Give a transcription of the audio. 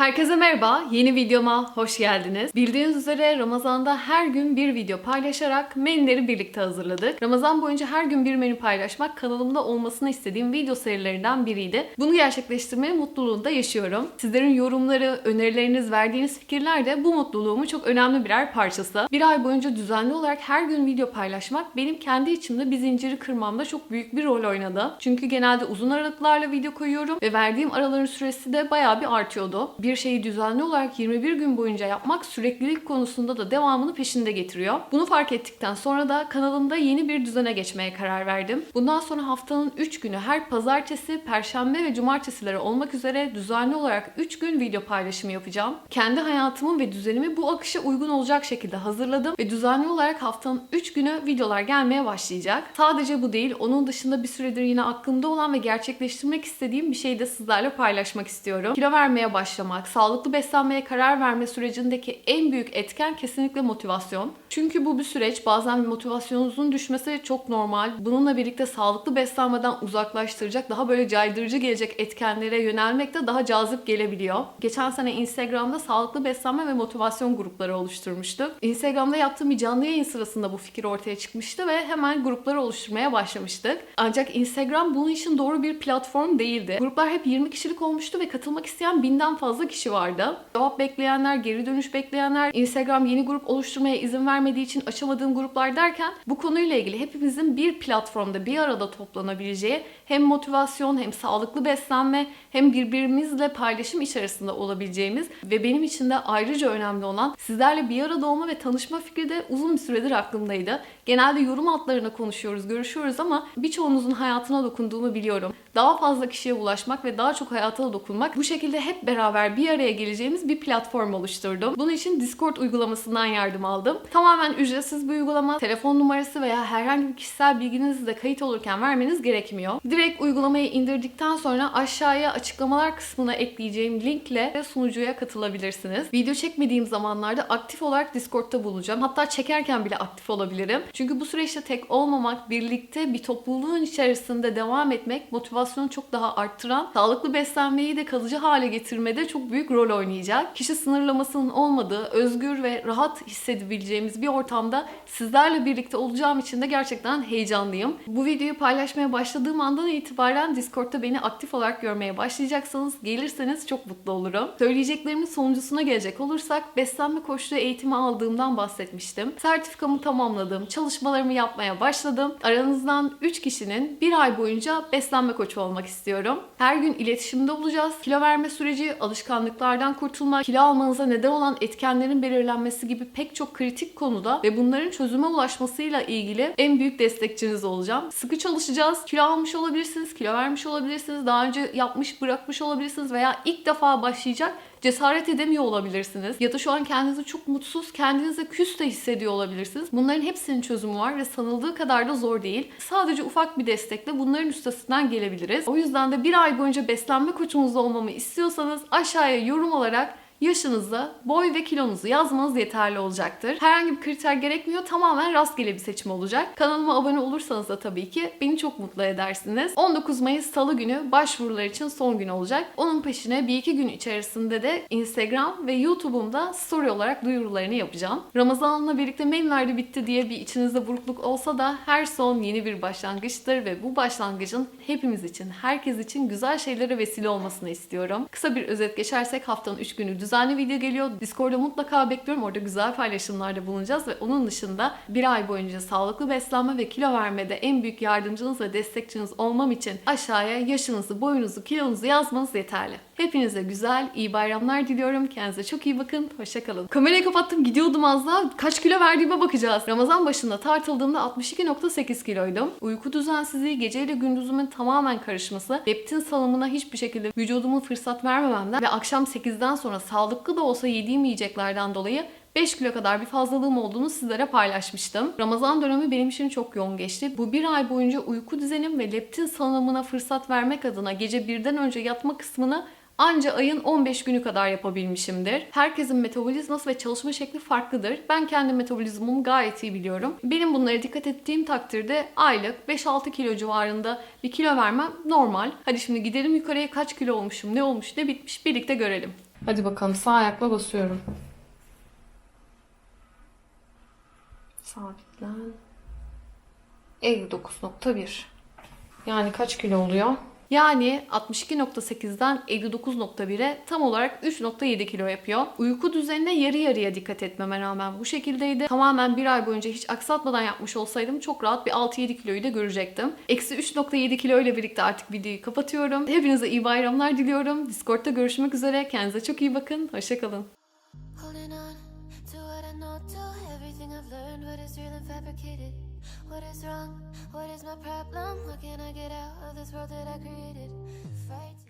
Herkese merhaba, yeni videoma hoş geldiniz. Bildiğiniz üzere Ramazan'da her gün bir video paylaşarak menüleri birlikte hazırladık. Ramazan boyunca her gün bir menü paylaşmak kanalımda olmasını istediğim video serilerinden biriydi. Bunu gerçekleştirmenin mutluluğunu da yaşıyorum. Sizlerin yorumları, önerileriniz, verdiğiniz fikirler de bu mutluluğumun çok önemli birer parçası. Bir ay boyunca düzenli olarak her gün video paylaşmak benim kendi içimde bir zinciri kırmamda çok büyük bir rol oynadı. Çünkü genelde uzun aralıklarla video koyuyorum ve verdiğim araların süresi de bayağı bir artıyordu. Bir şeyi düzenli olarak 21 gün boyunca yapmak süreklilik konusunda da devamını peşinde getiriyor. Bunu fark ettikten sonra da kanalımda yeni bir düzene geçmeye karar verdim. Bundan sonra haftanın 3 günü her pazartesi, perşembe ve cumartesileri olmak üzere düzenli olarak 3 gün video paylaşımı yapacağım. Kendi hayatımın ve düzenimi bu akışa uygun olacak şekilde hazırladım ve düzenli olarak haftanın 3 günü videolar gelmeye başlayacak. Sadece bu değil, onun dışında bir süredir yine aklımda olan ve gerçekleştirmek istediğim bir şeyi de sizlerle paylaşmak istiyorum. Kilo vermeye başlamak, sağlıklı beslenmeye karar verme sürecindeki en büyük etken kesinlikle motivasyon. Çünkü bu bir süreç. Bazen motivasyonunuzun düşmesi çok normal. Bununla birlikte sağlıklı beslenmeden uzaklaştıracak, daha böyle caydırıcı gelecek etkenlere yönelmek de daha cazip gelebiliyor. Geçen sene Instagram'da sağlıklı beslenme ve motivasyon grupları oluşturmuştuk. Instagram'da yaptığım bir canlı yayın sırasında bu fikir ortaya çıkmıştı ve hemen grupları oluşturmaya başlamıştık. Ancak Instagram bunun için doğru bir platform değildi. Gruplar hep 20 kişilik olmuştu ve katılmak isteyen binden fazla kişi vardı. Cevap bekleyenler, geri dönüş bekleyenler, Instagram yeni grup oluşturmaya izin vermediği için açamadığım gruplar derken bu konuyla ilgili hepimizin bir platformda bir arada toplanabileceği hem motivasyon hem sağlıklı beslenme hem birbirimizle paylaşım içerisinde olabileceğimiz ve benim için de ayrıca önemli olan sizlerle bir arada olma ve tanışma fikri de uzun bir süredir aklımdaydı. Genelde yorum altlarına konuşuyoruz, görüşüyoruz ama birçoğunuzun hayatına dokunduğumu biliyorum. Daha fazla kişiye ulaşmak ve daha çok hayata dokunmak bu şekilde hep beraber bir araya geleceğimiz bir platform oluşturdum. Bunun için Discord uygulamasından yardım aldım. Tamamen ücretsiz bir uygulama. Telefon numarası veya herhangi bir kişisel bilginizi de kayıt olurken vermeniz gerekmiyor. Direkt uygulamayı indirdikten sonra aşağıya açıklamalar kısmına ekleyeceğim linkle sunucuya katılabilirsiniz. Video çekmediğim zamanlarda aktif olarak Discord'ta bulunacağım. Hatta çekerken bile aktif olabilirim. Çünkü bu süreçte tek olmamak, birlikte bir topluluğun içerisinde devam etmek motivasyonu çok daha arttıran, sağlıklı beslenmeyi de kalıcı hale getirmede çok büyük rol oynayacak. Kişi sınırlamasının olmadığı, özgür ve rahat hissedebileceğimiz bir ortamda sizlerle birlikte olacağım için de gerçekten heyecanlıyım. Bu videoyu paylaşmaya başladığım andan itibaren Discord'ta beni aktif olarak görmeye başlayacaksınız. Gelirseniz çok mutlu olurum. Söyleyeceklerimin sonuncusuna gelecek olursak beslenme koçluğu eğitimi aldığımdan bahsetmiştim. Sertifikamı tamamladım, çalışmalarımı yapmaya başladım. Aranızdan 3 kişinin bir ay boyunca beslenme koçu olmak istiyorum. Her gün iletişimde olacağız. Kilo verme süreci, alışkanlıklardan kurtulmak, kilo almanıza neden olan etkenlerin belirlenmesi gibi pek çok kritik konuda ve bunların çözüme ulaşmasıyla ilgili en büyük destekçiniz olacağım. Sıkı çalışacağız. Kilo almış olabilirsiniz, kilo vermiş olabilirsiniz, daha önce yapmış, bırakmış olabilirsiniz veya ilk defa başlayacak cesaret edemiyor olabilirsiniz. Ya da şu an kendinizi çok mutsuz, kendinize küs de hissediyor olabilirsiniz. Bunların hepsinin çözümü var ve sanıldığı kadar da zor değil. Sadece ufak bir destekle bunların üstesinden gelebiliriz. O yüzden de bir ay boyunca beslenme koçunuz olmamı istiyorsanız aşağıya yorum olarak yaşınızı, boy ve kilonuzu yazmanız yeterli olacaktır. Herhangi bir kriter gerekmiyor. Tamamen rastgele bir seçim olacak. Kanalıma abone olursanız da tabii ki beni çok mutlu edersiniz. 19 Mayıs Salı günü başvurular için son gün olacak. Onun peşine bir iki gün içerisinde de Instagram ve YouTube'umda story olarak duyurularını yapacağım. Ramazan'la birlikte menüler bitti diye bir içinizde burukluk olsa da her son yeni bir başlangıçtır ve bu başlangıcın hepimiz için, herkes için güzel şeylere vesile olmasını istiyorum. Kısa bir özet geçersek haftanın 3 günü düzenli video geliyor. Discord'da mutlaka bekliyorum. Orada güzel paylaşımlarda bulunacağız ve onun dışında bir ay boyunca sağlıklı beslenme ve kilo vermede en büyük yardımcınız ve destekçiniz olmam için aşağıya yaşınızı, boyunuzu, kilonuzu yazmanız yeterli. Hepinize güzel, iyi bayramlar diliyorum. Kendinize çok iyi bakın. Hoşçakalın. Kamerayı kapattım gidiyordum az daha. Kaç kilo verdiğime bakacağız. Ramazan başında tartıldığımda 62.8 kiloydum. Uyku düzensizliği, geceyle gündüzümün tamamen karışması, leptin salımına hiçbir şekilde vücudumun fırsat vermememden ve akşam 8'den sonra sağlıklı da olsa yediğim yiyeceklerden dolayı 5 kilo kadar bir fazlalığım olduğunu sizlere paylaşmıştım. Ramazan dönemi benim için çok yoğun geçti. Bu bir ay boyunca uyku düzenim ve leptin salınımına fırsat vermek adına gece birden önce yatma kısmını Anca ayın 15 günü kadar yapabilmişimdir. Herkesin metabolizması ve çalışma şekli farklıdır. Ben kendi metabolizmamı gayet iyi biliyorum. Benim bunlara dikkat ettiğim takdirde aylık 5-6 kilo civarında bir kilo vermem normal. Hadi şimdi gidelim yukarıya kaç kilo olmuşum, ne olmuş, ne bitmiş birlikte görelim. Hadi bakalım sağ ayakla basıyorum. Sabitlen. 59.1. Yani kaç kilo oluyor? Yani 62.8'den 59.1'e tam olarak 3.7 kilo yapıyor. Uyku düzenine yarı yarıya dikkat etmeme rağmen bu şekildeydi. Tamamen bir ay boyunca hiç aksatmadan yapmış olsaydım çok rahat bir 6-7 kiloyu da görecektim. Eksi 3.7 kilo ile birlikte artık videoyu kapatıyorum. Hepinize iyi bayramlar diliyorum. Discord'da görüşmek üzere. Kendinize çok iyi bakın. Hoşçakalın. To what I know, to everything I've learned. What is real and fabricated? What is wrong? What is my problem? How can I get out of this world that I created? Fight.